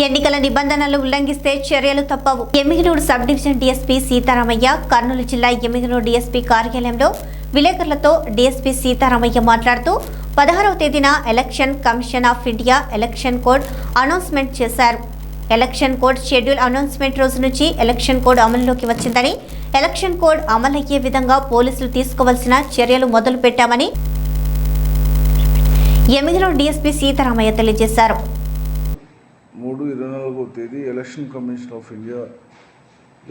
ఎన్నికల నిబంధనలు ఉల్లంఘిస్తే చర్యలు తప్పవు. Emmiganur sub division DSP Sitaramayya Kurnool జిల్లా ఎమ్మిగినూడు డీఎస్పీ కార్యాలయంలో విలేకరులతో డీఎస్పీ సీతారామయ్య మాట్లాడుతూ పదహారవ తేదీన election commission of India election code announcement చేశారు. ఎలక్షన్ కోడ్ షెడ్యూల్ అనౌన్స్మెంట్ రోజు నుంచి ఎలక్షన్ కోడ్ అమలులోకి వచ్చిందని ఎలక్షన్ కోడ్ అమలయ్యే విధంగా పోలీసులు తీసుకోవాల్సిన చర్యలు మొదలు పెట్టామని ఎమ్మిగనూరు డీఎస్పీ సీతారామయ్య తెలియజేశారు. మూడు ఇరవై నాలుగో తేదీ election commission of India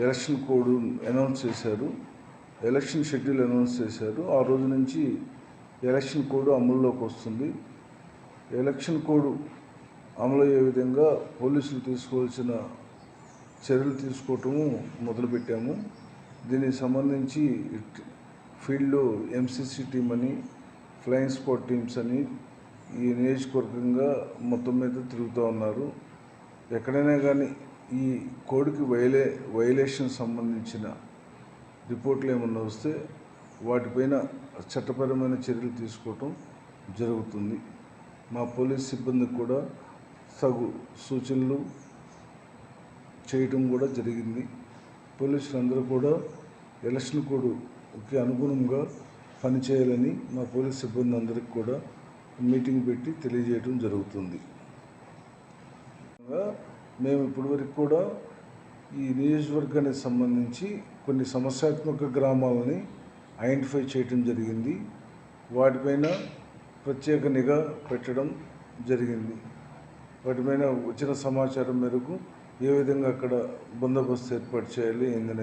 election code announce చేశారు. ఎలక్షన్ షెడ్యూల్ అనౌన్స్ చేశారు. ఆ రోజు నుంచి ఎలక్షన్ కోడ్ అమల్లోకి వస్తుంది. ఎలక్షన్ కోడ్ అమలయ్యే విధంగా పోలీసులు తీసుకోవాల్సిన చర్యలు తీసుకోవటము మొదలుపెట్టాము. దీనికి సంబంధించి ఫీల్డ్లో ఎంసీసీ టీం అని ఫ్లయింగ్ స్పాట్ టీమ్స్ అని ఈ నియోజకవర్గంగా మొత్తం మీద తిరుగుతూ ఉన్నారు. ఎక్కడైనా కానీ ఈ కోడ్కి వైలే వైలేషన్ సంబంధించిన రిపోర్ట్లు ఏమన్నా వస్తే వాటిపైన చట్టపరమైన చర్యలు తీసుకోవటం జరుగుతుంది. మా పోలీస్ సిబ్బందికి కూడా తగు సూచనలు చేయటం కూడా జరిగింది. పోలీసులందరూ కూడా ఎలక్షన్ కోడ్కి అనుగుణంగా పనిచేయాలని మా పోలీస్ సిబ్బంది అందరికి కూడా మీటింగ్ పెట్టి తెలియజేయడం జరుగుతుంది. మేము ఇప్పటివరకు కూడా ఈ నియోజకవర్గానికి సంబంధించి కొన్ని సమస్యాత్మక గ్రామాలని ఐడెంటిఫై చేయటం జరిగింది. వాటిపైన ప్రత్యేక నిఘా పెట్టడం జరిగింది. వాటిపైన వచ్చిన సమాచారం మేరకు ఏ విధంగా అక్కడ బందోబస్తు ఏర్పాటు చేయాలి ఏందనేది